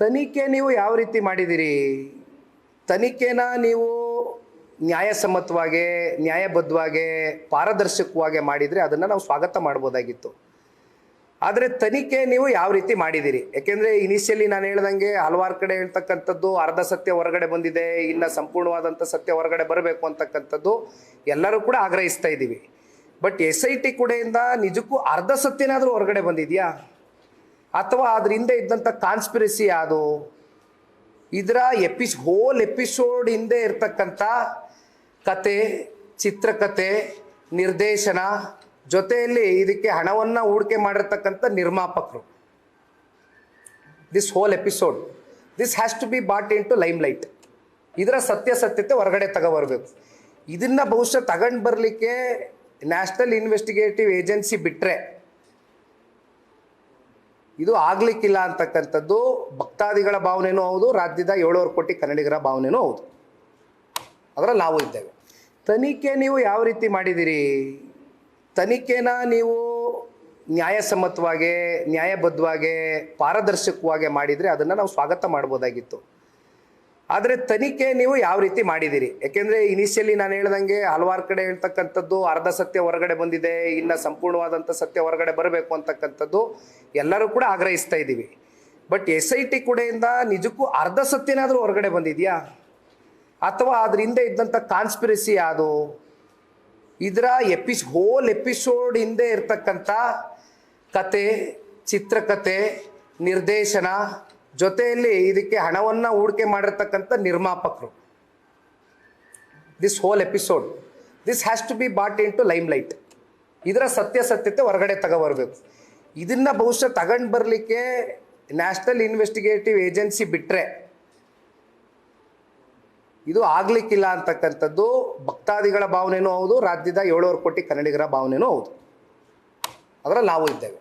ತನಿಖೆ ನೀವು ಯಾವ ರೀತಿ ಮಾಡಿದಿರಿ? ತನಿಖೆನ ನೀವು ನ್ಯಾಯಸಮ್ಮತವಾಗಿ, ನ್ಯಾಯಬದ್ಧವಾಗಿ, ಪಾರದರ್ಶಕವಾಗಿ ಮಾಡಿದರೆ ಅದನ್ನು ನಾವು ಸ್ವಾಗತ ಮಾಡ್ಬೋದಾಗಿತ್ತು. ಆದರೆ ತನಿಖೆ ನೀವು ಯಾವ ರೀತಿ ಮಾಡಿದಿರಿ? ಯಾಕೆಂದರೆ ಇನಿಷಿಯಲಿ ನಾನು ಹೇಳ್ದಂಗೆ ಹಲವಾರು ಕಡೆ ಹೇಳ್ತಕ್ಕಂಥದ್ದು ಅರ್ಧ ಸತ್ಯ ಹೊರಗಡೆ ಬಂದಿದೆ, ಇನ್ನು ಸಂಪೂರ್ಣವಾದಂಥ ಸತ್ಯ ಹೊರಗಡೆ ಬರಬೇಕು ಅಂತಕ್ಕಂಥದ್ದು ಎಲ್ಲರೂ ಕೂಡ ಆಗ್ರಹಿಸ್ತಾ ಇದ್ದೀವಿ ಬಟ್ ಎಸ್ ಐ ಟಿ ಕೂಡೆಯಿಂದ ನಿಜಕ್ಕೂ ಅರ್ಧ ಸತ್ಯನಾದರೂ ಹೊರಗಡೆ ಬಂದಿದೆಯಾ? ಅಥವಾ ಅದ್ರ ಹಿಂದೆ ಇದ್ದಂಥ ಕಾನ್ಸ್ಪಿರಸಿ ಯಾವುದು ಇದರ ಎಪಿಸ್ ಹೋಲ್ ಎಪಿಸೋಡ್ ಹಿಂದೆ ಇರ್ತಕ್ಕಂಥ ಕತೆ, ಚಿತ್ರಕತೆ, ನಿರ್ದೇಶನ ಜೊತೆಯಲ್ಲಿ ಇದಕ್ಕೆ ಹಣವನ್ನು ಹೂಡಿಕೆ ಮಾಡಿರ್ತಕ್ಕಂಥ ನಿರ್ಮಾಪಕರು. This whole episode this has to be brought into limelight ಇದರ ಸತ್ಯಾಸತ್ಯತೆ ಹೊರಗಡೆ ತಗೋಬರ್ಬೇಕು. ಇದನ್ನ ಬಹುಶಃ ತಗೊಂಡು ಬರಲಿಕ್ಕೆ ನ್ಯಾಷನಲ್ ಇನ್ವೆಸ್ಟಿಗೇಟಿವ್ ಏಜೆನ್ಸಿ ಬಿಟ್ಟರೆ ಇದು ಆಗ್ಲಿಕ್ಕಿಲ್ಲ ಅಂತಕ್ಕಂಥದ್ದು ಭಕ್ತಾದಿಗಳ ಭಾವನೆನೂ ಹೌದು, ರಾಜ್ಯದ ಏಳುವರೆ ಕೋಟಿ ಕನ್ನಡಿಗರ ಭಾವನೆನೂ ಹೌದು. ಅದರಲ್ಲಿ ನಾವು ಇದ್ದೇವೆ. ತನಿಖೆ ನೀವು ಯಾವ ರೀತಿ ಮಾಡಿದಿರಿ? ತನಿಖೆನ ನೀವು ನ್ಯಾಯಸಮ್ಮತವಾಗಿ, ನ್ಯಾಯಬದ್ಧವಾಗಿ, ಪಾರದರ್ಶಕವಾಗಿ ಮಾಡಿದರೆ ಅದನ್ನು ನಾವು ಸ್ವಾಗತ ಮಾಡ್ಬೋದಾಗಿತ್ತು. ಆದರೆ ತನಿಖೆ ನೀವು ಯಾವ ರೀತಿ ಮಾಡಿದ್ದೀರಿ? ಯಾಕೆಂದರೆ ಇನಿಷಿಯಲಿ ನಾನು ಹೇಳ್ದಂಗೆ ಹಲವಾರು ಕಡೆ ಹೇಳ್ತಕ್ಕಂಥದ್ದು ಅರ್ಧ ಸತ್ಯ ಹೊರಗಡೆ ಬಂದಿದೆ, ಇನ್ನು ಸಂಪೂರ್ಣವಾದಂಥ ಸತ್ಯ ಹೊರಗಡೆ ಬರಬೇಕು ಅಂತಕ್ಕಂಥದ್ದು ಎಲ್ಲರೂ ಕೂಡ ಆಗ್ರಹಿಸ್ತಾ ಇದ್ದೀವಿ. ಬಟ್ ಎಸ್ ಐ ಟಿ ಕಡೆಯಿಂದ ನಿಜಕ್ಕೂ ಅರ್ಧ ಸತ್ಯನಾದರೂ ಹೊರಗಡೆ ಬಂದಿದೆಯಾ? ಅಥವಾ ಅದ್ರ ಹಿಂದೆ ಇದ್ದಂಥ ಕಾನ್ಸ್ಪಿರಸಿ ಯಾವುದು ಇದರ ಎಪಿಸ್ ಹೋಲ್ ಎಪಿಸೋಡ್ ಹಿಂದೆ ಇರ್ತಕ್ಕಂಥ ಕತೆ, ಚಿತ್ರಕತೆ, ನಿರ್ದೇಶನ ಜೊತೆಯಲ್ಲಿ ಇದಕ್ಕೆ ಹಣವನ್ನು ಹೂಡಿಕೆ ಮಾಡಿರ್ತಕ್ಕಂಥ ನಿರ್ಮಾಪಕರು. This whole episode this has to be brought into limelight ಇದರ ಸತ್ಯಾಸತ್ಯತೆ ಹೊರಗಡೆ ತಗೋಬರ್ಬೇಕು. ಇದನ್ನ ಬಹುಶಃ ತಗೊಂಡು ಬರಲಿಕ್ಕೆ ನ್ಯಾಷನಲ್ ಇನ್ವೆಸ್ಟಿಗೇಟಿವ್ ಏಜೆನ್ಸಿ ಬಿಟ್ಟರೆ ಇದು ಆಗ್ಲಿಕ್ಕಿಲ್ಲ ಅಂತಕ್ಕಂಥದ್ದು ಭಕ್ತಾದಿಗಳ ಭಾವನೆಯೂ ಹೌದು, ರಾಜ್ಯದ ಏಳುವರೆ ಕೋಟಿ ಕನ್ನಡಿಗರ ಭಾವನೆಯೂ ಹೌದು. ಅದರಲ್ಲಿ ನಾವು ಇದ್ದೇವೆ.